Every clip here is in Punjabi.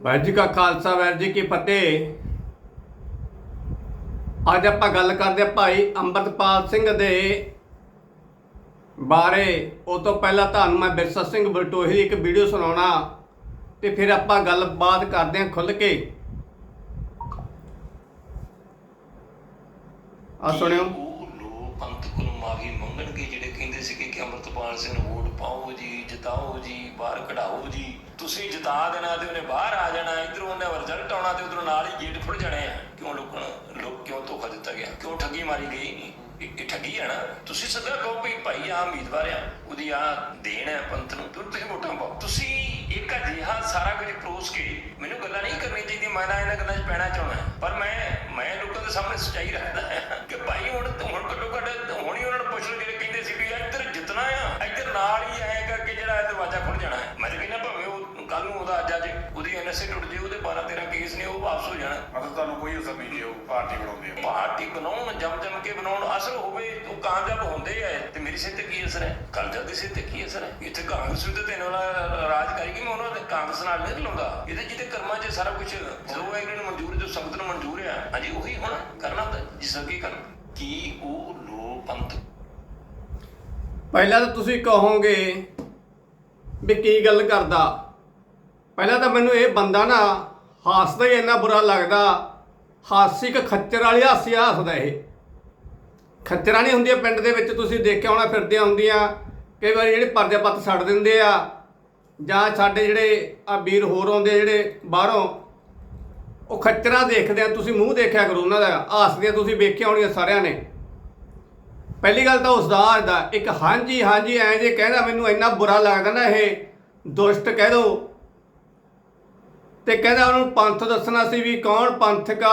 ਵਾਹਿਗੁਰੂ ਜੀ ਕਾ ਖਾਲਸਾ, ਵਾਹਿਗੁਰੂ ਜੀ ਕੀ ਫਤਿਹ। ਅੱਜ ਆਪਾਂ ਗੱਲ ਕਰਦੇ ਹਾਂ ਭਾਈ ਅੰਮ੍ਰਿਤਪਾਲ ਸਿੰਘ ਦੇ ਬਾਰੇ। ਉਹ ਤੋਂ ਪਹਿਲਾਂ ਤੁਹਾਨੂੰ ਮੈਂ ਬਿਰਸਾ ਸਿੰਘ ਬਲਟੋਹੀ ਦੀ ਇੱਕ ਵੀਡੀਓ ਸੁਣਾਉਣਾ, ਤੇ ਫਿਰ ਆਪਾਂ ਗੱਲਬਾਤ ਕਰਦੇ ਹਾਂ ਖੁੱਲ ਕੇ। ਆ ਸੁਣਿਓ। ਪੰਥ ਕੋਲੋਂ ਮਾਫੀ ਮੰਗਣਗੇ ਜਿਹੜੇ ਕਹਿੰਦੇ ਸੀ ਕਿ ਅੰਮ੍ਰਿਤਪਾਲ ਸਿੰਘ ਨੂੰ ਵੋਟ ਪਾਓ ਜੀ, ਜਿਤਾਓ ਜੀ ਬਾਹਰ ਕਢਾਓ ਜੀ। ਤੁਸੀਂ ਜਿਤਾ ਦੇਣਾ ਤੇ ਉਹਨੇ ਬਾਹਰ ਆ ਜਾਣਾ, ਇਧਰੋਂ ਉਹਨੇ ਰਿਜ਼ਲਟ ਆਉਣਾ ਤੇ ਉਧਰੋਂ ਨਾਲ ਹੀ ਗੇਟ ਖੁੱਲ ਜਾਣੇ ਆ। ਕਿਉਂ ਲੋਕਾਂ ਲੋਕ ਕਿਉਂ ਧੋਖਾ ਦਿੱਤਾ ਗਿਆ? ਕਿਉਂ ਠੱਗੀ ਮਾਰੀ ਗਈ? ਇਹ ਠੱਗੀ ਹੈ ਨਾ। ਤੁਸੀਂ ਸਿੱਧਾ ਕਹੋ ਵੀ ਭਾਈ ਆ ਉਮੀਦਵਾਰ ਆ, ਉਹਦੀ ਆ ਦੇਣ ਹੈ ਪੰਥ ਨੂੰ, ਤੇ ਤੁਸੀਂ ਵੋਟਾਂ ਪਾਓ। ਤੁਸੀਂ ਇੱਕ ਅਜਿਹਾ ਸਾਰਾ ਕੁਝ ਪਰੋਸ ਕੇ ਮੈਨੂੰ ਗੱਲਾਂ ਨਹੀਂ ਕਰਨੀ ਚਾਹੀਦੀ ਮੈਂ ਨਾ ਇਹਨਾਂ ਗੱਲਾਂ 'ਚ ਪੈਣਾ ਚਾਹੁੰਦਾ। ਪਰ ਮੈਂ ਮੈਂ ਲੋਕਾਂ ਦੇ ਸਾਹਮਣੇ ਸੱਚਾਈ ਰੱਖਦਾ ਹਾਂ ਕਿ ਭਾਈ ਹੁਣ ਹੁਣ ਘੱਟੋ ਘੱਟ ਹੁਣ ਹੀ ਉਹਨਾਂ ਨੂੰ ਪੁੱਛ ਲਓ ਜਿਹੜੇ ਕਹਿੰਦੇ ਸੀ ਵੀ ਇੱਧਰ ਜਿੱਤਣਾ ਆ, ਇੱਧਰ ਨਾਲ ਹੀ ਆਏ ਉਹਦੀ ਐਨਐਸਏ ਟੁੱਟ ਜੇ ਉਹਦੇ 12 13 ਕੇਸ ਨੇ ਉਹ ਵਾਪਸ ਹੋ ਜਾਣਾ। ਮਤਲਬ ਤੁਹਾਨੂੰ ਕੋਈ ਅਸਰ ਨਹੀਂ ਜੇ ਉਹ ਪਾਰਟੀ ਬਣਾਉਂਦੇ ਆ। ਪਾਰਟੀ ਬਣਾਉਣ ਜਮ ਜਮ ਕੇ ਬਣਾਉਣ ਅਸਰ ਹੋਵੇ ਉਹ ਕਾਮਯਾਬ ਹੁੰਦੇ ਆ। ਤੇ ਮੇਰੀ ਸਿਹਤ ਤੇ ਕੀ ਅਸਰ ਹੈ? ਕਰਜ਼ਾ ਦੀ ਸਿਹਤ ਤੇ ਕੀ ਅਸਰ ਹੈ? ਇੱਥੇ ਕਾਂਗਰਸ ਵੀ ਤੇ ਤਿੰਨ ਵਾਲਾ ਰਾਜ ਕਰੇਗੀ ਮੈਂ ਉਹਨਾਂ ਦੇ ਕਾਂਗਰਸ ਨਾਲ ਨਹੀਂ ਲਾਉਂਦਾ ਇਹਦੇ ਜਿਹਦੇ ਕਰਮਾਂ 'ਚ ਸਾਰਾ ਕੁਝ ਜੋ ਹੈ ਨੂੰ ਮਨਜ਼ੂਰ ਜੋ ਸੰਗਤ ਨੂੰ ਮਨਜ਼ੂਰ ਆ ਹਾਂਜੀ ਉਹੀ ਹੁਣ ਕਰਨਾ ਹੁੰਦਾ ਜਿਸ ਅੱਗੇ ਕਰਨ। ਕੀ ਉਹ ਲੋਕ ਪੰਥ ਪਹਿਲਾਂ ਤਾਂ ਤੁਸੀਂ ਕਹੋਗੇ ਵੀ ਕੀ ਗੱਲ ਕਰਦਾ? ਪਹਿਲਾਂ ਤਾਂ ਮੈਨੂੰ ਇਹ ਬੰਦਾ ਨਾ ਹਾਸਦਾ ਹੀ ਇੰਨਾ ਬੁਰਾ ਲੱਗਦਾ। ਹਾਸੀ ਹਾਸਿਕ ਖੱਚਰ ਵਾਲੀ ਹਾਸੀ ਹੱਸਦਾ ਇਹ। ਖੱਚਰਾਂ ਨਹੀਂ ਹੁੰਦੀਆਂ ਪਿੰਡ ਦੇ ਵਿੱਚ, ਤੁਸੀਂ ਦੇਖਿਆ ਹੋਣਾ ਫਿਰਦੀਆਂ ਹੁੰਦੀਆਂ, ਕਈ ਵਾਰੀ ਜਿਹੜੇ ਪਰਦੇ ਪੱਤ ਛੱਡ ਦਿੰਦੇ ਆ, ਜਾਂ ਸਾਡੇ ਜਿਹੜੇ ਆ ਵੀਰ ਹੋਰ ਆਉਂਦੇ ਜਿਹੜੇ ਬਾਹਰੋਂ, ਉਹ ਖੱਚਰਾਂ ਦੇਖਦੇ ਆ, ਤੁਸੀਂ ਮੂੰਹ ਦੇਖਿਆ ਕਰੋ ਉਹਨਾਂ ਦਾ ਹਾਸਦੀਆਂ ਤੁਸੀਂ ਵੇਖਿਆ ਹੋਣੀਆਂ ਸਾਰਿਆਂ ਨੇ। ਪਹਿਲੀ ਗੱਲ ਤਾਂ ਉਸਤਾਦ ਦਾ, ਇੱਕ ਹਾਂਜੀ ਹਾਂਜੀ, ਐਂ ਜੇ ਕਹਿੰਦਾ, ਮੈਨੂੰ ਇੰਨਾ ਬੁਰਾ ਲੱਗਦਾ ਨਾ ਇਹ, ਦੁਸ਼ਟ ਕਹਿ ਦੋ। ਤੇ ਕਹਿੰਦਾ ਉਹਨਾਂ ਨੂੰ ਪੰਥ ਦੱਸਣਾ ਸੀ ਵੀ ਕੌਣ ਪੰਥਕਾ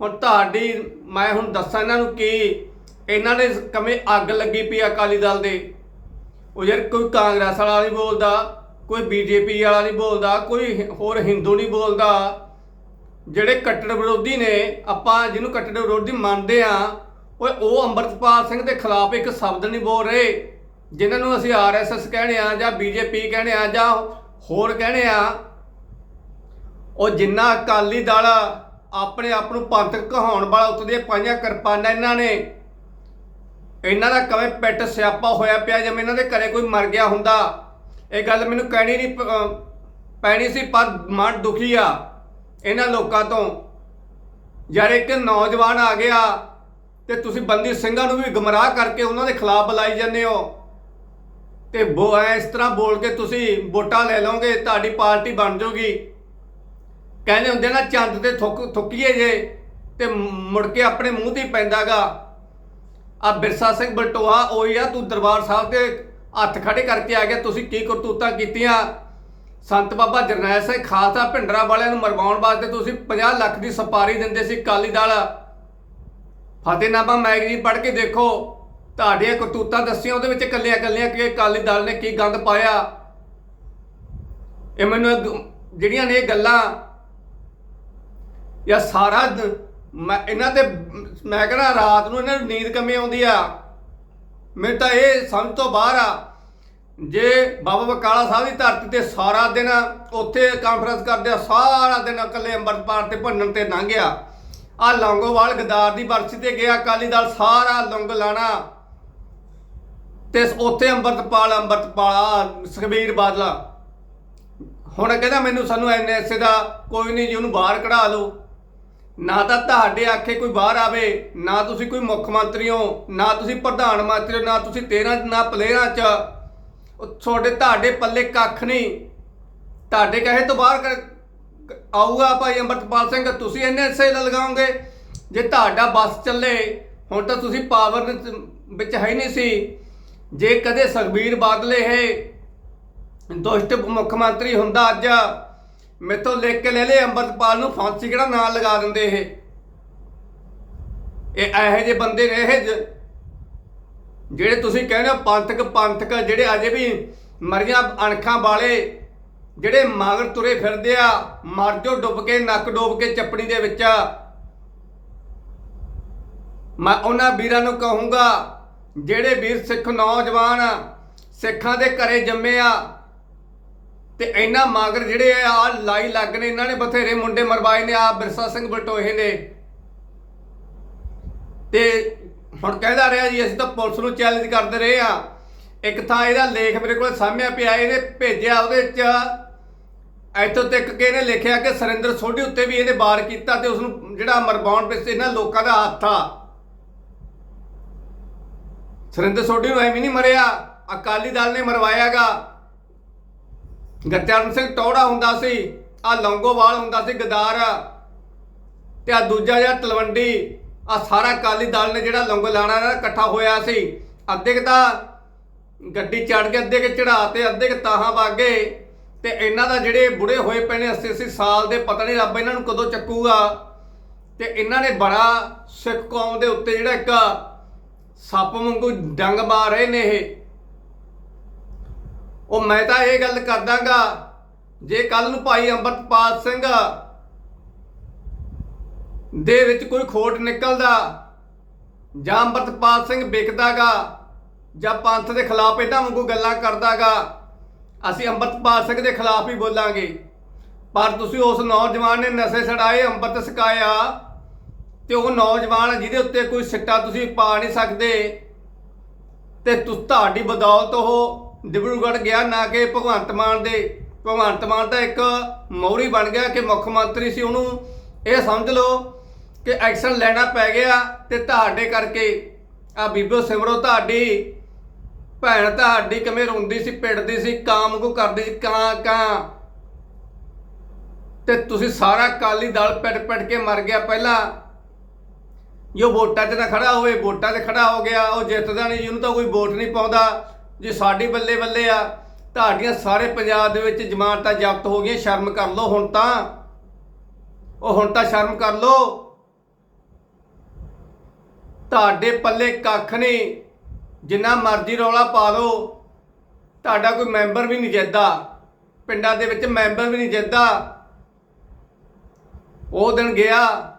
ਹੁਣ ਤੁਹਾਡੀ, ਮੈਂ ਹੁਣ ਦੱਸਾਂ ਇਹਨਾਂ ਨੂੰ ਕੀ? ਇਹਨਾਂ ਦੇ ਕਮੇ ਅੱਗ ਲੱਗੀ ਪਈ ਅਕਾਲੀ ਦਲ ਦੇ। ਉਹ ਯਾਰ ਕੋਈ ਕਾਂਗਰਸ ਵਾਲਾ ਨਹੀਂ ਬੋਲਦਾ, ਕੋਈ ਬੀਜੇਪੀ ਵਾਲਾ ਨਹੀਂ ਬੋਲਦਾ, ਕੋਈ ਹੋਰ ਹਿੰਦੂ ਨਹੀਂ ਬੋਲਦਾ। ਜਿਹੜੇ ਕੱਟੜ ਵਿਰੋਧੀ ਨੇ, ਆਪਾਂ ਜਿਹਨੂੰ ਕੱਟੜ ਵਿਰੋਧੀ ਮੰਨਦੇ ਆ, ਓਏ ਉਹ ਅੰਮ੍ਰਿਤਪਾਲ ਸਿੰਘ ਦੇ ਖਿਲਾਫ ਇੱਕ ਸ਼ਬਦ ਨਹੀਂ ਬੋਲ ਰਹੇ। ਜਿਨ੍ਹਾਂ ਨੂੰ ਅਸੀਂ ਆਰਐਸਐਸ ਕਹਿੰਦੇ ਆ ਜਾਂ ਬੀਜੇਪੀ ਕਹਿੰਦੇ ਆ ਜਾਂ ਹੋਰ ਕਹਿੰਦੇ ਆ ਉਹ ਜਿੰਨਾ ਅਕਾਲੀ ਦਲ ਆਪਣੇ ਆਪ ਨੂੰ ਪੰਥਕ ਕਹਾਉਣ ਵਾਲਾ ਉੱਤਦੀਆਂ ਪਾਈਆਂ ਕਿਰਪਾਨਾਂ ਇਹਨਾਂ ਨੇ। ਇਹਨਾਂ ਦਾ ਕਵੇ ਪਿੱਟ ਸਿਆਪਾ ਹੋਇਆ ਪਿਆ ਜਿਵੇਂ ਇਹਨਾਂ ਦੇ ਘਰੇ ਕੋਈ ਮਰ ਗਿਆ ਹੁੰਦਾ। ਇਹ ਗੱਲ ਮੈਨੂੰ ਕਹਿਣੀ ਨਹੀਂ ਪੈਣੀ ਸੀ ਪਰ ਮਨ ਦੁਖੀ ਆ ਇਹਨਾਂ ਲੋਕਾਂ ਤੋਂ। ਯਾਰ ਇੱਕ ਨੌਜਵਾਨ ਆ ਗਿਆ ਤੇ ਤੁਸੀਂ ਬੰਦੀ ਸਿੰਘਾਂ ਨੂੰ ਵੀ ਗਮਰਾਹ ਕਰਕੇ ਉਹਨਾਂ ਦੇ ਖਿਲਾਫ ਬੁਲਾਈ ਜਾਂਦੇ ਹੋ। ਤੇ ਬੋ ਇਸ ਤਰ੍ਹਾਂ ਬੋਲ ਕੇ ਤੁਸੀਂ ਵੋਟਾਂ ਲੈ ਲਓਗੇ, ਤੁਹਾਡੀ ਪਾਰਟੀ ਬਣ ਜਾਊਗੀ। ਕਹਿੰਦੇ ਹੁੰਦੇ ਨਾ, ਚੰਦ ਤੇ ਥੁੱਕ ਥੁੱਕੀਏ ਜੇ, ਤੇ ਮੁੜ ਕੇ ਆਪਣੇ ਮੂੰਹ ਤੇ ਹੀ ਪੈਂਦਾਗਾ। ਆ ਬਿਰਸਾ ਸਿੰਘ ਬਲਟੋਹਾ ਉਹੀ ਆ, ਤੂੰ ਦਰਬਾਰ ਸਾਹਿਬ ਦੇ ਹੱਥ ਖੜੇ ਕਰਕੇ ਆ ਗਿਆ, ਤੁਸੀਂ ਕੀ ਕਰਤੂਤਾਂ ਕੀਤੀਆਂ? ਸੰਤ ਬਾਬਾ ਜਰਨੈਲ ਸਿੰਘ ਖਾਲਸਾ ਭਿੰਡਰਾ ਵਾਲਿਆਂ ਨੂੰ ਮਰਵਾਉਣ ਵਾਸਤੇ ਤੁਸੀਂ 50 ਲੱਖ ਦੀ ਸਪਾਰੀ ਦਿੰਦੇ ਸੀ ਕਾਲੀ ਦਲ। ਫਤਿਹਨਾਮਾ ਮੈਗਜ਼ੀਨ ਪੜ੍ਹ ਕੇ ਦੇਖੋ, ਤੁਹਾਡੀਆਂ ਕਰਤੂਤਾਂ ਦੱਸੀਆਂ, ਉਹਦੇ ਵਿੱਚ ਕੱਲੀਆਂ ਕੱਲੀਆਂ ਕਿ ਅਕਾਲੀ ਦਲ ਨੇ ਕੀ ਗੰਦ ਪਾਇਆ। ਇਹ ਮੈਨੂੰ ਜਿਹੜੀਆਂ ਨੇ ਇਹ ਗੱਲਾਂ ਜਾਂ ਸਾਰਾ ਦ- ਮੈਂ ਇਹਨਾਂ ਤੇ ਮੈਂ ਕਹਿੰਦਾ ਰਾਤ ਨੂੰ ਇਹਨਾਂ ਨੂੰ ਨੀਂਦ ਕਮੀ ਆਉਂਦੀ ਆ? ਮੈਨੂੰ ਤਾਂ ਇਹ ਸਮਝ ਤੋਂ ਬਾਹਰ ਆ। ਜੇ ਬਾਬਾ ਬਕਾਲਾ ਸਾਹਿਬ ਦੀ ਧਰਤੀ ਤੇ ਸਾਰਾ ਦਿਨ ਉੱਥੇ ਕਾਨਫਰੰਸ ਕਰਦੇ ਆ, ਸਾਰਾ ਦਿਨ ਇਕੱਲੇ ਅੰਮ੍ਰਿਤਪਾਲ ਤੇ ਭੰਨਣ ਤੇ ਲੰਘ ਗਿਆ। ਆ ਲੌਂਗੋਵਾਲ ਗਦਾਰ ਦੀ ਬਰਸੀ ਤੇ ਗਿਆ, ਅਕਾਲੀ ਦਲ ਸਾਰਾ ਲੰਗ ਲਾਣਾ। ਤੇ ਉੱਥੇ ਅੰਮ੍ਰਿਤਪਾਲ ਅੰਮ੍ਰਿਤਪਾਲ ਆ ਸੁਖਬੀਰ ਬਾਦਲਾ। ਹੁਣ ਕਹਿੰਦਾ ਮੈਨੂੰ ਸਾਨੂੰ ਐਨਐਸਏ ਦਾ ਕੋਈ ਨਹੀਂ ਜੀ, ਉਹਨੂੰ ਬਾਹਰ ਕਢਾ ਲਓ। ਨਾ ਤਾਂ ਤੁਹਾਡੇ ਆਖੇ ਕੋਈ ਬਾਹਰ ਆਵੇ, ਨਾ ਤੁਸੀਂ ਕੋਈ ਮੁੱਖ ਮੰਤਰੀ ਹੋ, ਨਾ ਤੁਸੀਂ ਪ੍ਰਧਾਨ ਮੰਤਰੀ ਹੋ, ਨਾ ਤੁਸੀਂ 13 ਨਾ ਪਲੇਅਰਾਂ ਚ। ਉਹ ਤੁਹਾਡੇ ਤੁਹਾਡੇ ਪੱਲੇ ਕੱਖ ਨਹੀਂ। ਤੁਹਾਡੇ ਕਹੇ ਤੋਂ ਬਾਹਰ ਆਊਗਾ ਭਾਈ ਅੰਮ੍ਰਿਤਪਾਲ ਸਿੰਘ, ਤੁਸੀਂ ਇੰਨੇ ਐਨਐਸਏ ਲਗਾਓਗੇ ਜੇ ਤੁਹਾਡਾ ਬੱਸ ਚੱਲੇ, ਹੁਣ ਤਾਂ ਤੁਸੀਂ ਪਾਵਰ ਵਿੱਚ ਹੈ ਹੀ ਨਹੀਂ ਸੀ। ਜੇ ਕਦੇ ਸੁਖਬੀਰ ਬਾਦਲੇ ਹੈ ਦੁਸ਼ਟ ਮੁੱਖ ਮੰਤਰੀ ਹੁੰਦਾ ਅੱਜ ਮੇਥੋਂ ਲਿਖ ਕੇ ਲੈ ਲੈ ਅੰਮ੍ਰਿਤਪਾਲ ਨੂੰ ਫਾਂਸੀ ਕਿਹੜਾ ਨਾਂ ਲਗਾ ਦਿੰਦੇ ਇਹ? ਇਹ ਇਹੋ ਜਿਹੇ ਬੰਦੇ ਨੇ ਇਹ ਜਿਹੜੇ ਤੁਸੀਂ ਕਹਿੰਦੇ ਹੋ ਪੰਥਕ ਪੰਥਕ, ਜਿਹੜੇ ਅਜੇ ਵੀ ਮਰੀਆਂ ਅਣਖਾਂ ਵਾਲੇ, ਜਿਹੜੇ ਮਗਰ ਤੁਰੇ ਫਿਰਦੇ ਆ ਮਰ ਜੋ ਡੁੱਬ ਕੇ, ਨੱਕ ਡੋਬ ਕੇ ਚੱਪੜੀ ਦੇ ਵਿੱਚ। ਮੈਂ ਉਹਨਾਂ ਵੀਰਾਂ ਨੂੰ ਕਹੂੰਗਾ, ਜਿਹੜੇ ਵੀਰ ਸਿੱਖ ਨੌਜਵਾਨ ਸਿੱਖਾਂ ਦੇ ਘਰੇ ਜੰਮੇ ਆ ਤੇ ਇੰਨਾ ਮਾਗਰ ਜਿਹੜੇ ਆ, ਆਹ ਲਾਈ ਲੱਗ ਨੇ, ਇਹਨਾਂ ਨੇ ਬਥੇਰੇ ਮੁੰਡੇ ਮਰਵਾਏ ਨੇ ਆ ਬਿਰਸਾ ਸਿੰਘ ਬਟੋਏ ਨੇ। ਤੇ ਹੁਣ ਕਹਿੰਦਾ ਰਿਹਾ ਜੀ, ਅਸੀਂ ਤਾਂ ਪੁਲਿਸ ਨੂੰ ਚੈਲੰਜ ਕਰਦੇ ਰਹੇ ਆ ਇੱਕ ਥਾਂ ਇਹਦਾ ਲੇਖ ਮੇਰੇ ਕੋਲ ਸਾਹਮਣੇ ਪਿਆ, ਇਹਨੇ ਭੇਜਿਆ ਉਹਦੇ 'ਚ, ਇੱਥੋਂ ਤੱਕ ਕਿ ਇਹਨੇ ਲਿਖਿਆ ਕਿ ਸਰਿੰਦਰ ਸੋਢੀ ਉੱਤੇ ਵੀ ਇਹਨੇ ਵਾਰ ਕੀਤਾ ਤੇ ਉਸ ਨੂੰ ਜਿਹੜਾ ਮਰਵਾਉਣ ਵਿੱਚ ਇਹਨਾਂ ਲੋਕਾਂ ਦਾ ਹੱਥ ਆ। ਸਰਿੰਦਰ ਸੋਢੀ ਨੂੰ ਐਵੇਂ ਨਹੀਂ ਮਰਿਆ, ਅਕਾਲੀ ਦਲ ਨੇ ਮਰਵਾਇਆਗਾ। ਗਰਚਰਨ ਸਿੰਘ ਟੌੜਾ ਹੁੰਦਾ ਸੀ ਆ ਲੌਂਗੋਵਾਲ ਹੁੰਦਾ ਸੀ ਗਦਾਰ, ਤੇ ਆ ਦੂਜਾ ਜਿਹੜਾ ਤਲਵੰਡੀ ਆ ਸਾਰਾ ਅਕਾਲੀ ਦਲ ਨੇ ਜਿਹੜਾ ਲੌਂਗੋ ਲਾਣਾ ਨਾਲ ਇਕੱਠਾ ਹੋਇਆ ਸੀ। ਅੱਧੇ ਕੁ ਤਾਂ ਗੱਡੀ ਚੜ ਕੇ ਅੱਧੇ ਕੇ ਚੜਾ ਤੇ ਅੱਧੇ ਕੁ ਤਾਹਾਂ ਵਾਗੇ, ਤੇ ਇਹਨਾਂ ਦਾ ਜਿਹੜੇ ਬੁੜੇ ਹੋਏ ਪਏ ਨੇ 80 80 ਸਾਲ ਦੇ, ਪਤਾ ਨਹੀਂ ਰੱਬ ਇਹਨਾਂ ਨੂੰ ਕਦੋਂ ਚੱਕੂਗਾ। ਤੇ ਇਹਨਾਂ ਨੇ ਬੜਾ ਸਿੱਖ ਕੌਮ ਦੇ ਉੱਤੇ ਜਿਹੜਾ ਇੱਕ ਸੱਪ ਵਾਂਗੂ ਡੰਗ ਮਾਰ ਰਹੇ ਨੇ ਇਹ। ਉਹ ਮੈਂ ਤਾਂ ਇਹ ਗੱਲ ਕਰਦਾਗਾ, ਜੇ ਕੱਲ ਨੂੰ ਭਾਈ ਅੰਮ੍ਰਿਤਪਾਲ ਸਿੰਘ ਦੇ ਵਿੱਚ ਕੋਈ ਖੋਟ ਨਿਕਲਦਾ, ਜਾਂ ਅੰਮ੍ਰਿਤਪਾਲ ਸਿੰਘ ਵਿਕਦਾਗਾ, ਜਾਂ ਪੰਥ ਦੇ ਖਿਲਾਫ ਇਹਨਾਂ ਵਾਂਗੂ ਗੱਲਾਂ ਕਰਦਾਗਾ, ਅਸੀਂ ਅੰਮ੍ਰਿਤਪਾਲ ਸਿੰਘ ਦੇ ਖਿਲਾਫ ਹੀ ਬੋਲਾਂਗੇ। ਪਰ ਤੁਸੀਂ ਉਸ ਨੌਜਵਾਨ ਨੇ ਨਸ਼ੇ ਛਡਾਏ, ਅੰਮ੍ਰਿਤ ਛਕਾਇਆ, ਤੇ ਉਹ ਨੌਜਵਾਨ ਜਿਹਦੇ ਉੱਤੇ ਕੋਈ ਸਿੱਟਾ ਤੁਸੀਂ ਪਾ ਨਹੀਂ ਸਕਦੇ, ਤੇ ਤੁਸ, ਤੁਹਾਡੀ ਬਦੌਲਤ ਉਹ ਡਿਬਰੂਗੜ੍ਹ ਗਿਆ ਨਾ ਕਿ ਭਗਵੰਤ ਮਾਨ ਦੇ। ਭਗਵੰਤ ਮਾਨ ਤਾਂ ਇੱਕ ਮੌਰੀ ਬਣ ਗਿਆ ਕਿ ਮੁੱਖ ਮੰਤਰੀ ਸੀ ਉਹਨੂੰ। ਇਹ ਸਮਝ ਲਓ ਕਿ ਐਕਸ਼ਨ ਲੈਣਾ ਪੈ ਗਿਆ ਤੇ ਤੁਹਾਡੇ ਕਰਕੇ। ਆ ਬੀਬੋ ਸਿਮਰੋ ਤੁਹਾਡੀ, ਭੈਣ ਤੁਹਾਡੀ ਕਿਵੇਂ ਰੋਂਦੀ ਸੀ, ਪਿੱਟਦੀ ਸੀ, ਕਾਮ ਕੋ ਕਰਦੀ ਸੀ, ਕਾਂ ਕਾਂ। ਤੇ ਤੁਸੀਂ ਸਾਰਾ ਕਾਲੀ ਦਲ ਪਿੱਟ ਪਿੱਟ ਕੇ ਮਰ ਗਿਆ ਪਹਿਲਾਂ। ਜੋ ਵੋਟਾਂ 'ਚ ਨਾ ਖੜਾ ਹੋਵੇ, ਵੋਟਾਂ 'ਤੇ ਖੜਾ ਹੋ ਗਿਆ, ਉਹ ਜਿੱਤਦਾ ਨਹੀਂ, ਜਿਹਨੂੰ ਤਾਂ ਕੋਈ ਵੋਟ ਨਹੀਂ ਪਾਉਂਦਾ। ਜੇ ਸਾਡੇ ਬੱਲੇ ਬੱਲੇ ਆ, ਤੁਹਾਡੀਆਂ ਸਾਰੇ ਪੰਜਾਬ ਦੇ ਵਿੱਚ ਜ਼ਮਾਨਤਾਂ ਜ਼ਬਤ ਹੋ ਗਈਆਂ, ਸ਼ਰਮ ਕਰ ਲਓ ਹੁਣ ਤਾਂ। ਉਹ ਹੁਣ ਤਾਂ ਸ਼ਰਮ ਕਰ ਲਓ। ਤੁਹਾਡੇ ਪੱਲੇ ਕੱਖ ਨਹੀਂ, ਜਿੰਨਾ ਮਰਜ਼ੀ ਰੌਲਾ ਪਾ ਲਓ। ਤੁਹਾਡਾ ਕੋਈ ਮੈਂਬਰ ਵੀ ਨਹੀਂ ਜਿੱਤਦਾ। ਪਿੰਡਾਂ ਦੇ ਵਿੱਚ ਮੈਂਬਰ ਵੀ ਨਹੀਂ ਜਿੱਤਦਾ। ਉਹ ਦਿਨ ਗਿਆ,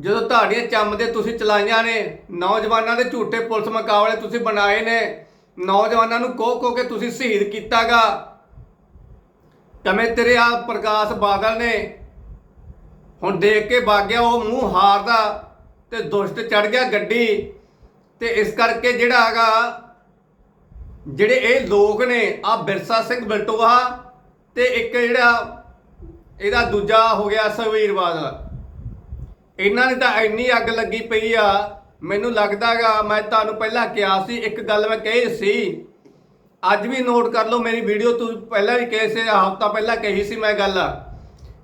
ਜਦੋਂ ਤੁਹਾਡੀਆਂ ਚੰਮ ਦੇ ਤੁਸੀਂ ਚਲਾਈਆਂ ਨੇ, ਨੌਜਵਾਨਾਂ ਦੇ ਝੂਠੇ ਪੁਲਿਸ ਮੁਕਾਬਲੇ ਤੁਸੀਂ ਬਣਾਏ ਨੇ। ਨੌਜਵਾਨਾਂ ਨੂੰ ਕੋਹ ਕੋਹ ਕੇ ਤੁਸੀਂ ਸ਼ਹੀਦ ਕੀਤਾਗਾ। ਕਮੇ ਤੇਰੇ ਆ ਪ੍ਰਕਾਸ਼ ਬਾਦਲ ਨੇ ਹੁਣ ਦੇਖ ਕੇ ਭਾਗਿਆ, ਉਹ ਮੂੰਹ ਹਾਰਦਾ ਤੇ ਦੁਸ਼ਟ ਚੜ ਗਿਆ ਗੱਡੀ। ਤੇ ਇਸ ਕਰਕੇ ਜਿਹੜਾ ਹੈਗਾ, ਜਿਹੜੇ ਇਹ ਲੋਕ ਨੇ ਆ ਬਿਰਸਾ ਸਿੰਘ ਬਲਟੋਆ ਤੇ ਇੱਕ ਜਿਹੜਾ ਇਹਦਾ ਦੂਜਾ ਹੋ ਗਿਆ ਸੁਖਬੀਰ ਬਾਦਲ ਇਹਨਾਂ ਨੇ ਤਾਂ ਇੰਨੀ ਅੱਗ ਲੱਗੀ ਪਈ ਆ ਮੈਨੂੰ ਲੱਗਦਾਗਾ ਮੈਂ ਤੁਹਾਨੂੰ ਪਹਿਲਾਂ ਕਿਹਾ ਸੀ, ਇੱਕ ਗੱਲ ਮੈਂ ਕਹੀ ਸੀ। ਅੱਜ ਵੀ ਨੋਟ ਕਰ ਲਓ, ਮੇਰੀ ਵੀਡੀਓ ਤੁਸੀਂ ਪਹਿਲਾਂ ਵੀ ਕਹੇ ਸੀ, ਹਫਤਾ ਪਹਿਲਾਂ ਕਹੀ ਸੀ ਮੈਂ ਗੱਲ।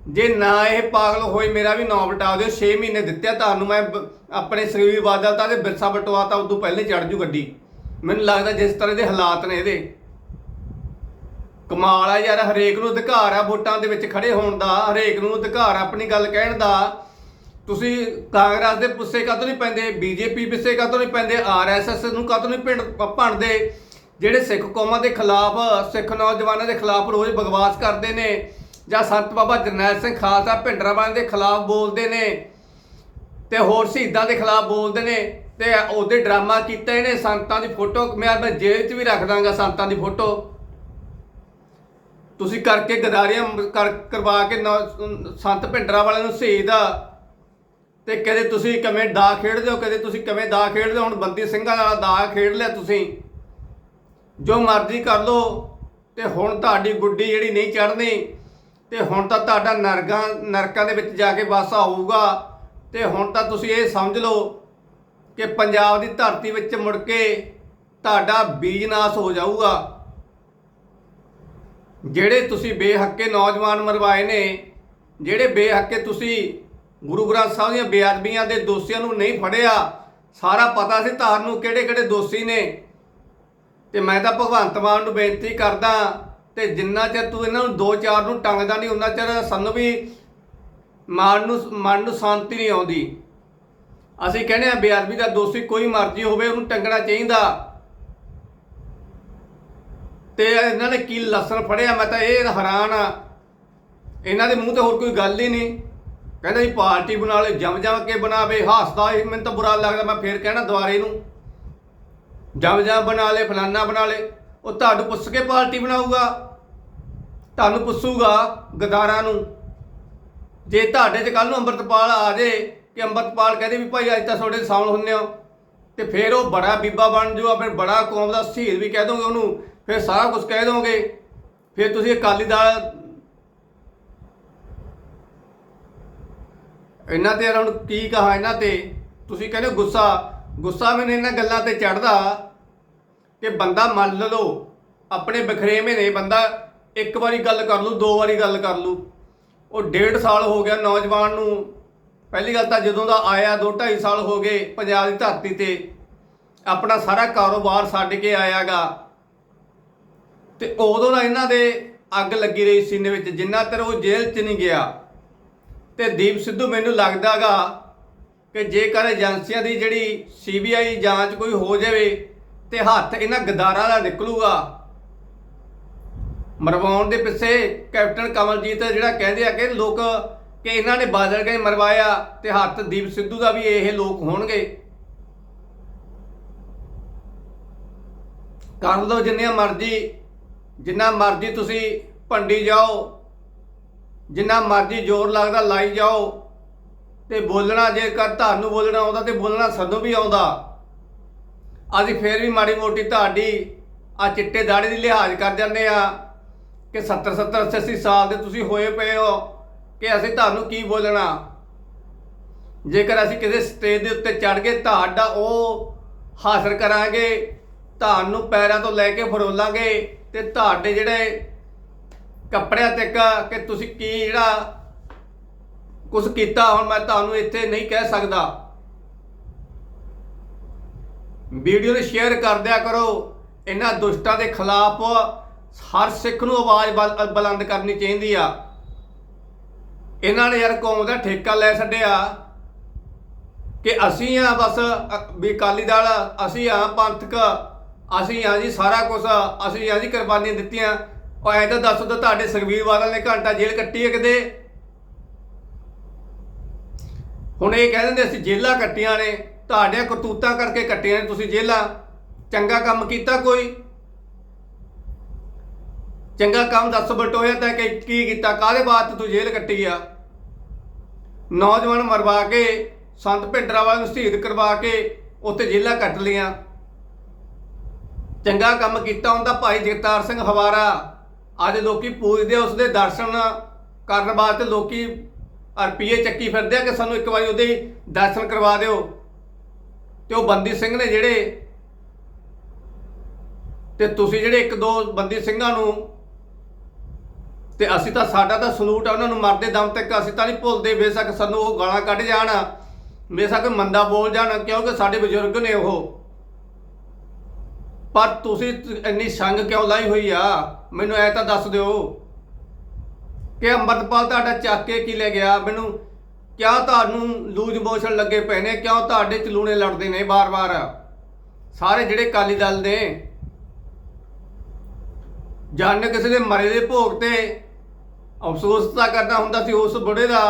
ਜੇ ਨਾ ਇਹ ਪਾਗਲ ਹੋਏ ਮੇਰਾ ਵੀ ਨਾਂ ਵਟਾ ਦਿਓ 6 ਮਹੀਨੇ ਦਿੱਤੇ ਤੁਹਾਨੂੰ, ਮੈਂ ਆਪਣੇ ਸਰੀਰ ਬਾਦਲ ਤਾਂ ਤੇ ਬਿਰਸਾ ਬਟਵਾ ਤਾਂ ਉਦੋਂ ਪਹਿਲੇ ਚੜ ਜੂ ਗੱਡੀ। ਮੈਨੂੰ ਲੱਗਦਾ ਜਿਸ ਤਰ੍ਹਾਂ ਦੇ ਹਾਲਾਤ ਨੇ ਇਹਦੇ। ਕਮਾਲ ਆ ਯਾਰ, ਹਰੇਕ ਨੂੰ ਅਧਿਕਾਰ ਆ ਵੋਟਾਂ ਦੇ ਵਿੱਚ ਖੜੇ ਹੋਣ ਦਾ, ਹਰੇਕ ਨੂੰ ਅਧਿਕਾਰ ਆਪਣੀ ਗੱਲ ਕਹਿਣ ਦਾ। ਤੁਸੀਂ ਕਾਂਗਰਸ ਦੇ ਪੁੱਸੇ ਕਾਹਤੋਂ ਨਹੀਂ ਪੈਂਦੇ? ਬੀਜੇਪੀ ਪਿੱਛੇ ਕਾਹਤੋਂ ਨਹੀਂ ਪੈਂਦੇ? ਆਰਐਸਐਸ ਨੂੰ ਕਾਹਤੋਂ ਨਹੀਂ ਪਿੰਡ ਭਣਦੇ ਜਿਹੜੇ ਸਿੱਖ ਕੌਮਾਂ ਦੇ ਖਿਲਾਫ, ਸਿੱਖ ਨੌਜਵਾਨਾਂ ਦੇ ਖਿਲਾਫ ਰੋਜ਼ ਬਗਵਾਸ ਕਰਦੇ ਨੇ, ਜਾਂ ਸੰਤ ਬਾਬਾ ਜਰਨੈਲ ਸਿੰਘ ਖਾਲਸਾ ਭਿੰਡਰਾਵਾਲੇ ਦੇ ਖਿਲਾਫ ਬੋਲਦੇ ਨੇ, ਤੇ ਹੋਰ ਸ਼ਹੀਦਾਂ ਦੇ ਖਿਲਾਫ ਬੋਲਦੇ ਨੇ, ਤੇ ਉਹਦੇ ਡਰਾਮਾ ਕੀਤੇ ਨੇ ਸੰਤਾਂ ਦੀ ਫੋਟੋ। ਮੈਂ ਮੈਂ ਜੇਲ੍ਹ 'ਚ ਵੀ ਰੱਖ ਦਾਂਗਾ ਸੰਤਾਂ ਦੀ ਫੋਟੋ। ਤੁਸੀਂ ਕਰਕੇ ਗਦਾਰੀਆਂ ਕਰ, ਕਰਵਾ ਕੇ ਨੌ- ਸੰਤ ਭਿੰਡਰਾ ਵਾਲਿਆਂ ਨੂੰ ਸ਼ਹੀਦ ਤੇ ਕਦੇ ਤੁਸੀਂ ਕਿਵੇਂ ਦਾ ਖੇਡਦੇ ਹੋ, ਕਦੇ ਤੁਸੀਂ ਕਿਵੇਂ ਦਾ ਖੇਡਦੇ ਹੋ? ਹੁਣ ਬੰਦੀ ਸਿੰਘਾਂ ਵਾਲਾ ਦਾ ਖੇਡ ਲਿਆ ਤੁਸੀਂ। ਜੋ ਮਰਜ਼ੀ ਕਰ ਲੋ ਤੇ ਹੁਣ ਤੁਹਾਡੀ ਗੁੱਡੀ ਜਿਹੜੀ ਨਹੀਂ ਚੜਨੀ ਤੇ ਹੁਣ ਤਾਂ ਤੁਹਾਡਾ ਨਰਕਾਂ ਨਰਕਾਂ ਦੇ ਵਿੱਚ ਜਾ ਕੇ ਵਾਸਾ ਹੋਊਗਾ। ਤੇ ਹੁਣ ਤਾਂ ਤੁਸੀਂ ਇਹ ਸਮਝ ਲਓ ਕਿ ਪੰਜਾਬ ਦੀ ਧਰਤੀ ਵਿੱਚ ਮੁੜ ਕੇ ਤੁਹਾਡਾ ਬੀਜ ਨਾਸ ਹੋ ਜਾਊਗਾ। ਜਿਹੜੇ ਤੁਸੀਂ ਬੇਹੱਕੇ ਨੌਜਵਾਨ ਮਰਵਾਏ ਨੇ, ਜਿਹੜੇ ਬੇਹੱਕੇ ਤੁਸੀਂ ਗੁਰੂ ਗ੍ਰੰਥ ਸਾਹਿਬ ਦੀਆਂ ਬੇਅਦਬੀਆਂ ਦੇ ਦੋਸ਼ੀਆਂ ਨੂੰ ਨਹੀਂ ਫੜਿਆ। ਸਾਰਾ ਪਤਾ ਸੀ ਧਾਰ ਨੂੰ ਕਿਹੜੇ ਕਿਹੜੇ ਦੋਸ਼ੀ ਨੇ। ਤੇ ਮੈਂ ਤਾਂ ਭਗਵੰਤ ਮਾਨ ਨੂੰ ਬੇਨਤੀ ਕਰਦਾ ਤੇ ਜਿੰਨਾ ਚਿਰ ਤੂੰ ਇਹਨਾਂ ਨੂੰ ਦੋ ਚਾਰ ਨੂੰ ਟੰਗਦਾ ਨਹੀਂ ਉਹਨਾਂ ਚਿਰ ਸਾਨੂੰ ਵੀ ਮਨ ਨੂੰ ਮਨ ਨੂੰ ਸ਼ਾਂਤੀ ਨਹੀਂ ਆਉਂਦੀ। ਅਸੀਂ ਕਹਿੰਦੇ ਆ ਬੇਅਦਬੀ ਦਾ ਦੋਸ਼ੀ ਕੋਈ ਮਰਜ਼ੀ ਹੋਵੇ, ਉਹਨੂੰ ਟੰਗਣਾ ਚਾਹੀਦਾ। ਤੇ ਇਹਨਾਂ ਨੇ ਕੀ ਲਸਣ ਫੜਿਆ, ਮੈਂ ਤਾਂ ਇਹ ਹੈਰਾਨ ਆ ਇਹਨਾਂ ਦੇ ਮੂੰਹ ਤੇ ਹੋਰ ਕੋਈ ਗੱਲ ਹੀ ਨਹੀਂ। ਕਹਿੰਦਾ ਜੀ ਪਾਰਟੀ ਬਣਾ ਲੈ ਜਮ ਜਮ ਕੇ ਬਣਾਵੇ, ਹੱਸਦਾ ਇਹ ਮੈਨੂੰ ਤਾਂ ਬੁਰਾ ਲੱਗਦਾ, ਮੈਂ ਫੇਰ ਕਹਿਣਾ ਦੁਬਾਰੇ ਨੂੰ ਜਮ ਜਮ ਬਣਾ ਲੈ ਫਲਾਨਾ ਬਣਾ ਲੈ ਉਹ ਤੁਹਾਨੂੰ ਪੁੱਛ ਕੇ ਪਾਰਟੀ ਬਣਾਊਗਾ। ਤੁਹਾਨੂੰ ਪੁੱਛੂਗਾ ਗਦਾਰਾਂ ਨੂੰ, ਜੇ ਤੁਹਾਡੇ ਚ ਕੱਲ ਨੂੰ ਅੰਮ੍ਰਿਤਪਾਲ ਆ ਜੇ, ਕਿ ਅੰਮ੍ਰਿਤਪਾਲ ਕਹਿੰਦੇ ਵੀ ਭਾਈ ਅੱਜ ਤਾਂ ਤੁਹਾਡੇ ਸ਼ਾਮਲ ਹੁੰਨੇ ਹੋ, ਤੇ ਫਿਰ ਉਹ ਬੜਾ ਬੀਬਾ ਬਣ ਜਾਊਗਾ ਫਿਰ ਬੜਾ ਕੌਮ ਦਾ ਸ਼ਹੀਦ ਵੀ ਕਹਿ ਦੋਗੇ ਉਹਨੂੰ, ਫਿਰ ਸਾਰਾ ਕੁਝ ਕਹਿ ਦੋਗੇ। ਫਿਰ ਤੁਸੀਂ ਅਕਾਲੀ ਦਲ ਇਹਨਾਂ ਤੇ ਯਾਰ ਹੁਣ ਕੀ ਕਹਾ, ਇਹਨਾਂ ਤੇ? ਤੁਸੀਂ ਕਹਿੰਦੇ ਹੋ ਗੁੱਸਾ। ਗੁੱਸਾ ਮੈਨੂੰ ਇਹਨਾਂ ਗੱਲਾਂ ਤੇ ਚੜਦਾ ਕਿ ਬੰਦਾ ਮੰਨ ਲਓ, ਆਪਣੇ ਬਖਰੇਵੇਂ ਨੇ, ਬੰਦਾ ਇੱਕ ਵਾਰੀ ਗੱਲ ਕਰ ਲੂ ਦੋ ਵਾਰੀ ਗੱਲ ਕਰ ਲੂ ਉਹ ਡੇਢ ਸਾਲ ਹੋ ਗਿਆ ਨੌਜਵਾਨ ਨੂੰ। ਪਹਿਲੀ ਗੱਲ ਤਾਂ ਜਦੋਂ ਦਾ ਆਇਆ 2 2.5 ਸਾਲ ਹੋ ਗਏ ਪੰਜਾਬ ਦੀ ਧਰਤੀ ਤੇ। ਆਪਣਾ ਸਾਰਾ ਕਾਰੋਬਾਰ ਛੱਡ ਕੇ ਆਇਆਗਾ। ਤੇ ਉਦੋਂ ਦਾ ਇਹਨਾਂ ਦੇ ਅੱਗ ਲੱਗੀ ਰਹੀ ਸੀਨੇ ਵਿੱਚ, ਜਿੰਨਾ ਚਿਰ ਉਹ ਜੇਲ੍ਹ 'ਚ ਨਹੀਂ ਗਿਆ। ਤੇ ਦੀਪ ਸਿੱਧੂ ਮੈਨੂੰ ਲੱਗਦਾਗਾ ਕਿ ਜੇਕਰ ਏਜੰਸੀਆਂ ਦੀ ਜਿਹੜੀ ਸੀਬੀਆਈ ਜਾਂਚ ਕੋਈ ਹੋ ਜਾਵੇ ਤੇ ਹੱਥ ਇਹਨਾਂ ਗਦਾਰਾਂ ਦਾ ਨਿਕਲੂਗਾ। ਮਰਵਾਉਣ ਦੇ ਪਿੱਛੇ ਕੈਪਟਨ ਕਮਲਜੀਤ ਜਿਹੜਾ ਕਹਿੰਦੇ ਆ ਕਿ ਲੋਕ ਕਿ ਇਹਨਾਂ ਨੇ ਬਾਦਲ ਕੇ ਮਰਵਾਇਆ ਤੇ ਹੱਥ ਦੀਪ ਸਿੱਧੂ ਦਾ ਵੀ ਇਹ ਲੋਕ ਹੋਣਗੇ। ਕਰ ਲਓ ਜਿੰਨੀਆਂ ਮਰਜ਼ੀ, ਜਿੰਨਾ ਮਰਜ਼ੀ ਤੁਸੀਂ ਭੰਡੀ ਜਾਓ। ਜਿੰਨਾ ਮਰਜ਼ੀ ਜ਼ੋਰ ਲੱਗਦਾ ਲਾਈ ਜਾਓ ਤੇ ਬੋਲਣਾ ਜੇਕਰ ਤੁਹਾਨੂੰ ਬੋਲਣਾ ਆਉਂਦਾ ਤੇ ਬੋਲਣਾ ਸਾਨੂੰ ਵੀ ਆਉਂਦਾ। ਅਸੀਂ ਫੇਰ ਵੀ ਮਾੜੀ ਮੋਟੀ ਤੁਹਾਡੀ ਆ ਚਿੱਟੇ ਦਾੜੇ ਦੀ ਲਿਹਾਜ਼ ਕਰ ਜਾਂਦੇ ਆ ਕਿ 70 70 80 80 ਸਾਲ ਦੇ ਤੁਸੀਂ ਹੋਏ ਪਏ ਹੋ ਕਿ ਅਸੀਂ ਤੁਹਾਨੂੰ ਕੀ ਬੋਲਣਾ। ਜੇਕਰ ਅਸੀਂ ਕਿਸੇ ਸਟੇਜ ਦੇ ਉੱਤੇ ਚੜ ਗਏ, ਤੁਹਾਡਾ ਉਹ ਹਾਸਲ ਕਰਾਂਗੇ, ਤੁਹਾਨੂੰ ਪੈਰਾਂ ਤੋਂ ਲੈ ਕੇ ਫਰੋਲਾਂਗੇ ਤੇ ਤੁਹਾਡੇ ਜਿਹੜੇ ਕੱਪੜਿਆਂ ਤੱਕ ਕਿ ਤੁਸੀਂ ਕੀ ਜਿਹੜਾ ਕੁਝ ਕੀਤਾ ਹੁਣ ਮੈਂ ਤੁਹਾਨੂੰ ਇੱਥੇ ਨਹੀਂ ਕਹਿ ਸਕਦਾ। ਵੀਡੀਓ ਨੂੰ ਸ਼ੇਅਰ ਕਰ ਦਿਆ ਕਰੋ। ਇਹਨਾਂ ਦੁਸ਼ਟਾਂ ਦੇ ਖਿਲਾਫ ਹਰ ਸਿੱਖ ਨੂੰ ਆਵਾਜ਼ ਬਲ- ਬੁਲੰਦ ਕਰਨੀ ਚਾਹੀਦੀ ਆ। ਇਹਨਾਂ ਨੇ ਯਾਰ ਕੌਮ ਦਾ ਠੇਕਾ ਲੈ ਛੱਡਿਆ ਕਿ ਅਸੀਂ ਆ ਬਸ ਵੀ ਅਕਾਲੀ ਦਲ, ਅਸੀਂ ਆ ਪੰਥਕ, ਅਸੀਂ ਆ ਜੀ ਸਾਰਾ ਕੁਝ ਅਸੀਂ ਆ ਜੀ ਕੁਰਬਾਨੀਆਂ ਦਿੱਤੀਆਂ। ਉਹ ਐ ਤਾਂ ਦੱਸੋ ਤਾਂ ਤੁਹਾਡੇ ਸੁਖਬੀਰ ਬਾਦਲ ਨੇ ਘੰਟਾ ਜੇਲ੍ਹ ਕੱਟੀ ਹੈ ਕਿਤੇ? ਹੁਣ ਇਹ ਕਹਿ ਦਿੰਦੇ ਅਸੀਂ ਜੇਲ੍ਹਾਂ ਕੱਟੀਆਂ ਨੇ, ਤੁਹਾਡੇ ਕਰਤੂਤਾਂ ਕਰਕੇ ਕੱਟੀਆਂ ਨੇ ਤੁਸੀਂ ਜੇਲ੍ਹਾਂ। ਚੰਗਾ ਕੰਮ ਕੀਤਾ ਕੋਈ? ਚੰਗਾ ਕੰਮ ਦੱਸ ਬਟੋਇਆ ਤਾਂ ਕਿ ਕੀ ਕੀਤਾ? ਕਾਹਦੇ ਬਾਤ ਤੂੰ ਜੇਲ੍ਹ ਕੱਟੀ ਆ? ਨੌਜਵਾਨ ਮਰਵਾ ਕੇ, ਸੰਤ ਭਿੰਡਰਾਵਾਲ ਨੂੰ ਸ਼ਹੀਦ ਕਰਵਾ ਕੇ ਉੱਥੇ ਜੇਲ੍ਹਾਂ ਕੱਟ ਲੀਆਂ ਚੰਗਾ ਕੰਮ ਕੀਤਾ ਹੁੰਦਾ ਭਾਈ ਜਗਤਾਰ ਸਿੰਘ ਹਵਾਰਾ। ਅੱਜ ਲੋਕੀ ਪੂਜਦੇ ਆ, ਉਸ ਦੇ ਦਰਸ਼ਨ ਕਰਨ ਵਾਸਤੇ ਲੋਕੀ ਰੁਪਈਏ ਚੱਕੀ ਫਿਰਦੇ ਆ ਕਿ ਸਾਨੂੰ ਇੱਕ ਵਾਰੀ ਉਹਦੇ ਦਰਸ਼ਨ ਕਰਵਾ ਦਿਓ। ਤੇ ਉਹ ਬੰਦੀ ਸਿੰਘ ਨੇ ਜਿਹੜੇ ਤੇ ਤੁਸੀਂ ਜਿਹੜੇ ਇੱਕ ਦੋ ਬੰਦੀ ਸਿੰਘਾਂ ਨੂੰ ਤੇ ਅਸੀਂ ਤਾਂ ਸਾਡਾ ਤਾਂ ਸਲੂਟ ਆ ਉਹਨਾਂ ਨੂੰ ਮਰਦੇ ਦਮ ਤੱਕ ਅਸੀਂ ਤਾਂ ਨਹੀਂ ਭੁੱਲਦੇ ਬੇਸ਼ੱਕ ਸਾਨੂੰ ਉਹ ਗਾਲਾਂ ਕੱਢ ਜਾਣ ਬੇਸ਼ੱਕ ਮੰਦਾ ਬੋਲ ਜਾਣ ਕਿਉਂਕਿ ਸਾਡੇ ਬਜ਼ੁਰਗ ਨੇ ਉਹ। ਪਰ ਤੁਸੀਂ ਇੰਨੀ ਸੰਗ ਕਿਉਂ ਲਾਈ ਹੋਈ ਆ? ਮੈਨੂੰ ਐ ਤਾਂ ਦੱਸ ਦਿਓ ਕਿ ਅੰਮ੍ਰਿਤਪਾਲ ਤੁਹਾਡਾ ਚੱਕ ਕੇ ਕੀ ਲੈ ਗਿਆ? ਮੈਨੂੰ ਕਿਆ ਤੁਹਾਨੂੰ ਲੂਜ ਮੋਸ਼ਨ ਲੱਗੇ ਪਏ ਨੇ? ਕਿਉਂ ਤੁਹਾਡੇ ਚ ਲੂਣੇ ਲੜਦੇ ਨੇ ਬਾਰ-ਬਾਰ? ਸਾਰੇ ਜਿਹੜੇ ਕਾਲੀ ਦਲ ਨੇ ਜਾਣ ਕਿਸੇ ਦੇ ਮਰੇ ਦੇ ਭੋਗ ਤੇ ਅਫਸੋਸ ਤਾਂ ਕਰਨਾ ਹੁੰਦਾ ਸੀ ਉਸ ਬੁੜੇ ਦਾ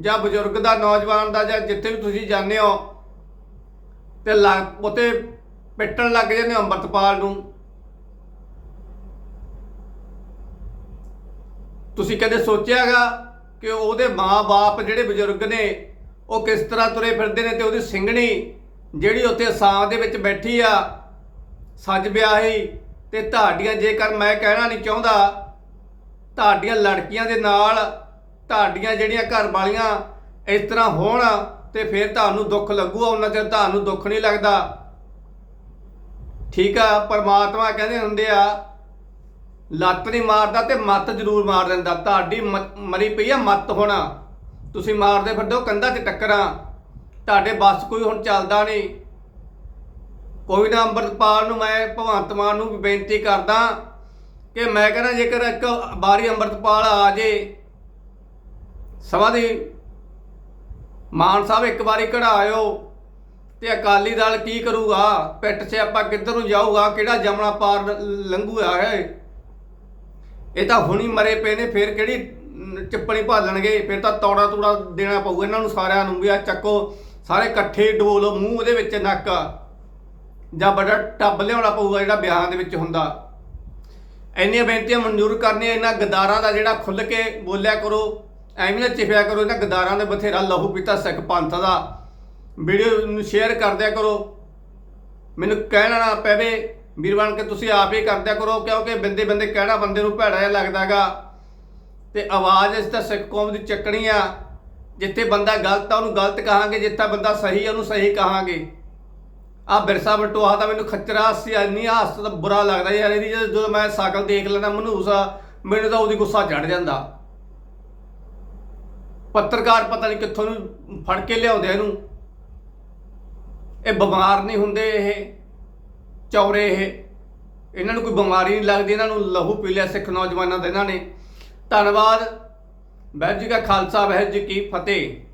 ਜਾਂ ਬਜ਼ੁਰਗ ਦਾ, ਨੌਜਵਾਨ ਦਾ ਜਾਂ ਜਿੱਥੇ ਵੀ ਤੁਸੀਂ ਜਾਂਦੇ ਹੋ ਤੇ ਲੱਗ ਪਿੱਟਣ ਲੱਗ ਜਾਂਦੇ ਹੋ ਅੰਮ੍ਰਿਤਪਾਲ ਨੂੰ। ਤੁਸੀਂ ਕਦੇ ਸੋਚਿਆਗਾ ਕਿ ਉਹਦੇ ਮਾਂ-ਬਾਪ ਜਿਹੜੇ ਬਜ਼ੁਰਗ ਨੇ, ਉਹ ਕਿਸ ਤਰ੍ਹਾਂ ਤੁਰੇ ਫਿਰਦੇ ਨੇ ਤੇ ਉਹਦੀ ਸਿੰਘਣੀ ਜਿਹੜੀ ਉੱਥੇ ਅਸਾਮ ਦੇ ਵਿੱਚ ਬੈਠੀ ਆ, ਸੱਜ ਵਿਆਹੀ ਤੇ ਤੁਹਾਡੀਆਂ ਜੇਕਰ ਮੈਂ ਕਹਿਣਾ ਨਹੀਂ ਚਾਹੁੰਦਾ, ਤੁਹਾਡੀਆਂ ਲੜਕੀਆਂ ਦੇ ਨਾਲ ਤੁਹਾਡੀਆਂ ਜਿਹੜੀਆਂ ਘਰ ਵਾਲੀਆਂ ਇਸ ਤਰ੍ਹਾਂ ਹੋਣ ਤੇ ਫਿਰ ਤੁਹਾਨੂੰ ਦੁੱਖ ਲੱਗੂਗਾ, ਉਹਨਾਂ ਚਿਰ ਤੁਹਾਨੂੰ ਦੁੱਖ ਨਹੀਂ ਲੱਗਦਾ। ਠੀਕ ਆ, ਪਰਮਾਤਮਾ ਕਹਿੰਦੇ ਹੁੰਦੇ ਆ ਲੱਤ ਨਹੀਂ ਮਾਰਦਾ ਤੇ ਮੱਤ ਜ਼ਰੂਰ ਮਾਰ ਦਿੰਦਾ। ਤੁਹਾਡੀ ਮ- ਮਰੀ ਪਈ ਆ ਮੱਤ ਹੋਣਾ। ਤੁਸੀਂ ਮਾਰਦੇ ਫਿਰਦੇ ਹੋ, ਕੰਧਾਂ 'ਚ ਟੱਕਰਾਂ। ਤੁਹਾਡੇ ਬੱਸ ਕੋਈ ਹੁਣ ਚੱਲਦਾ ਨਹੀਂ। ਕੋਈ ਨਾ ਅੰਮ੍ਰਿਤਪਾਲ ਨੂੰ ਮੈਂ, ਭਗਵੰਤ ਮਾਨ ਨੂੰ ਵੀ ਬੇਨਤੀ ਕਰਦਾ ਕਿ ਮੈਂ ਕਹਿੰਦਾ ਜੇਕਰ ਇੱਕ ਵਾਰੀ ਅੰਮ੍ਰਿਤਪਾਲ ਆ ਜੇ, ਸਮਾਂ ਦੀ ਮਾਨ ਸਾਹਿਬ ਇੱਕ ਵਾਰੀ ਕਢਾਇਓ ਤੇ ਅਕਾਲੀ ਦਲ ਕੀ ਕਰੂਗਾ? ਪਿੱਟ 'ਚ ਆਪਾਂ ਕਿੱਧਰ ਨੂੰ ਜਾਊਗਾ? ਕਿਹੜਾ ਜਮਣਾ ਪਾਰ ਲੰਘੂਗਾ ਹੈ ਇਹ ਤਾਂ ਹੁਣੀ ਮਰੇ ਪਏ ਨੇ ਫਿਰ ਕਿਹੜੀ ਨ, ਚੱਪਣੀ ਭਾਲਣਗੇ? ਫਿਰ ਤਾਂ ਤੌੜਾ ਤੂੜਾ ਦੇਣਾ ਪਊਗਾ ਇਹਨਾਂ ਨੂੰ ਸਾਰਿਆਂ ਨੂੰ ਵੀ ਆ ਚੱਕੋ। ਸਾਰੇ ਇਕੱਠੇ ਡੋਲ ਮੂੰਹ ਉਹਦੇ ਵਿੱਚ ਨੱਕ। ਜਾਂ ਬੜਾ ਟੱਬ ਲਿਆਉਣਾ ਪਊਗਾ ਜਿਹੜਾ ਵਿਆਹਾਂ ਦੇ ਵਿੱਚ ਹੁੰਦਾ। ਇੰਨੀਆਂ ਬੇਨਤੀਆਂ ਮਨਜ਼ੂਰ ਕਰਨੀਆਂ ਇਹਨਾਂ ਗਦਾਰਾਂ ਦਾ ਜਿਹੜਾ ਖੁੱਲ ਕੇ ਬੋਲਿਆ ਕਰੋ ਐਵੇਂ ਨਾ ਚਿਫਿਆ ਕਰੋ ਇਹਨਾਂ ਗਦਾਰਾਂ ਦੇ ਬਥੇਰਾ ਲਹੂ ਪੀਤਾ ਸਿੱਖ ਪੰਥ ਦਾ। ਵੀਡੀਓ ਨੂੰ ਸ਼ੇਅਰ ਕਰ ਦਿਆ ਕਰੋ। ਮੈਨੂੰ ਕਹਿਣਾ ਨਾ ਪਵੇ ਵੀਰ ਬਣ ਕੇ ਤੁਸੀਂ ਆਪ ਹੀ ਕਰਦਿਆ ਕਰੋ, ਕਿਉਂਕਿ ਬਿੰਦੇ ਬਿੰਦੇ ਕਿਹੜਾ ਬੰਦੇ ਨੂੰ ਭੈੜਾ ਜਿਹਾ ਲੱਗਦਾਗਾ। ਤੇ ਆਵਾਜ਼ ਇਸ ਤਾਂ ਸਿੱਖ ਕੌਮ ਦੀ ਚੱਕਣੀ ਆ। ਜਿੱਥੇ ਬੰਦਾ ਗਲਤ ਆ, ਉਹਨੂੰ ਗਲਤ ਕਹਾਂਗੇ, ਜਿੱਥੇ ਬੰਦਾ ਸਹੀ ਆ, ਉਹਨੂੰ ਸਹੀ ਕਹਾਂਗੇ। ਆ ਬਿਰਸਾ ਬਟੋਆ ਤਾਂ ਮੈਨੂੰ ਖੱਚਰਾ ਸੀ ਇੰਨੀ ਹਾਸ ਤਾਂ ਬੁਰਾ ਲੱਗਦਾ ਯਾਰ ਇਹਦੀ, ਜਦੋਂ ਮੈਂ ਸਾਈਕਲ ਦੇਖ ਲੈਂਦਾ ਮਨੂਸਾ ਮੈਨੂੰ ਤਾਂ ਉਹਦੀ ਗੁੱਸਾ ਚੜ ਜਾਂਦਾ। ਪੱਤਰਕਾਰ ਪਤਾ ਨਹੀਂ ਕਿੱਥੋਂ ਨੂੰ ਫੜ ਕੇ ਲਿਆਉਂਦੇ ਇਹਨੂੰ। ਇਹ ਬਿਮਾਰ ਨਹੀਂ ਹੁੰਦੇ ਇਹ। ਚੌਰੇ ਇਹ। ਇਹਨਾਂ ਨੂੰ ਕੋਈ ਬਿਮਾਰੀ ਨਹੀਂ ਲੱਗਦੀ, ਇਹਨਾਂ ਨੂੰ ਲਹੂ ਪੀ ਲਿਆ ਸਿੱਖ ਨੌਜਵਾਨਾਂ ਦਾ ਇਹਨਾਂ ਨੇ। ਧੰਨਵਾਦ। ਵਾਹਿਗੁਰੂ ਜੀ ਕਾ ਖਾਲਸਾ, ਵਾਹਿਗੁਰੂ ਜੀ ਕੀ ਫਤਿਹ।